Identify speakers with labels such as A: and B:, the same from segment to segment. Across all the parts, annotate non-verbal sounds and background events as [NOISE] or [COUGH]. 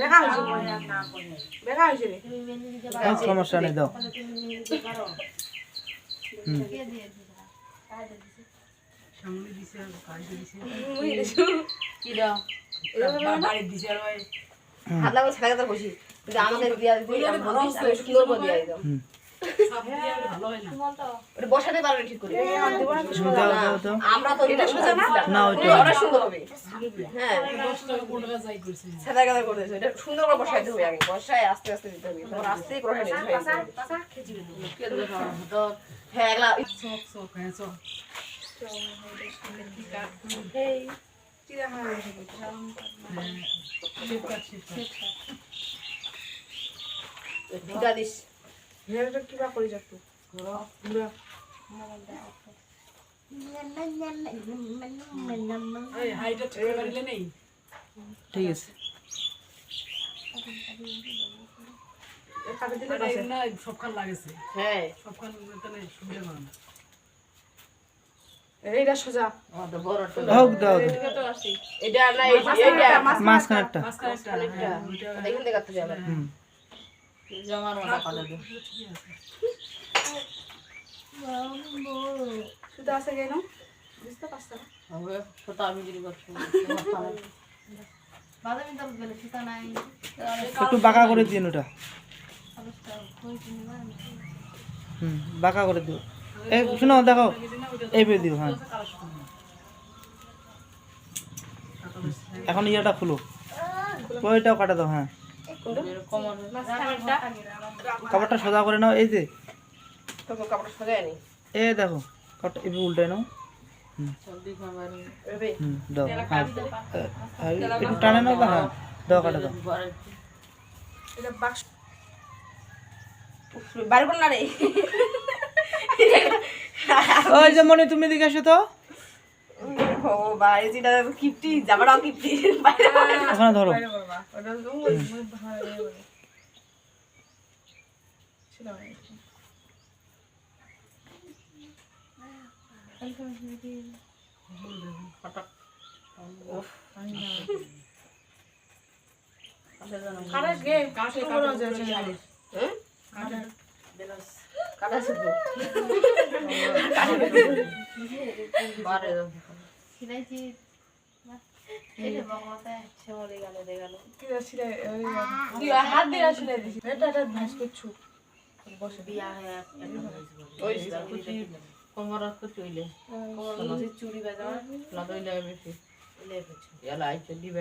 A: দেখা হয়েছে। দেখা
B: সমস্যা নেই দাও।
C: আমাকে দিয়া দিয়ে বসাতে পারবে ঠিক করে।
B: দাও দাও দাও।
C: আমরা তো এটা সোজা না?
B: না
C: ওটা সুন্দর হবে। হ্যাঁ। সাদা কাদা করে দিয়েছে। এটা সুন্দর করে বসাইতে হবে আগে। বসায় আস্তে আস্তে দিতে হবে। তখন আস্তে করে নিতে হবে। হ্যাঁ এগুলা
A: কি দেখা হয়েছে
C: দুটা দিস।
A: হেয়ারটা কিবা কৰি যাক তো ঘূৰা
B: ঠিক আছে
A: এ কাটি দিলে বাঁচে
C: হ্যাঁ
A: এইটা সোজা
B: হোক দাও
C: এটা দেখুন দেখাতে যাবে
B: হুম
A: সুতা আছে কেন? বুঝতে পারছ না? [LAUGHS]
B: একটু বাঁকা করে দিন ওটা। হুম বাঁকা করে দিও। এই শোনো দেখো এই পেয়ে দিও হ্যাঁ। এখন ইয়েটা খুলো। ওইটাও কাটা দাও হ্যাঁ। কাপড়টা সোজা করে নাও এই যে।
C: কাপড়টা সাজায় নি।
B: এ দেখো কাপড়টা এভাবে উল্টে নাও। হুম। দাও একটু টানে নাও বা হ্যাঁ দাও কাটা দাও।
C: বাড়ি না রে।
B: ওই যে মনে তুমি দিকে এসো তো।
C: ও বাড়ি যেটা কিপটি জামাটাও
B: ওখানে ধরো।
C: কাটা শুধু [LAUGHS]
A: কি যাচ্ছে ওই কি হাত দিয়ে আসলে দিছি এটা এটা ভাঁজ করছু। বসে।
C: ওই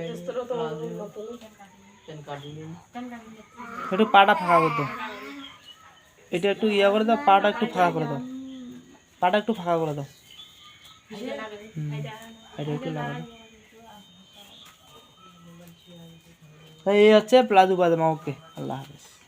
C: তেস্তরও তো নতুন
B: একটু পাটা ফাঁকা করে দাও। এটা একটু ইয়া করে দাও পাটা একটু ফাঁকা করে দাও। পাটা একটু ফাঁকা করে দাও। এই হচ্ছে প্লাজু বাদামা ওকে আল্লাহ হাফেজ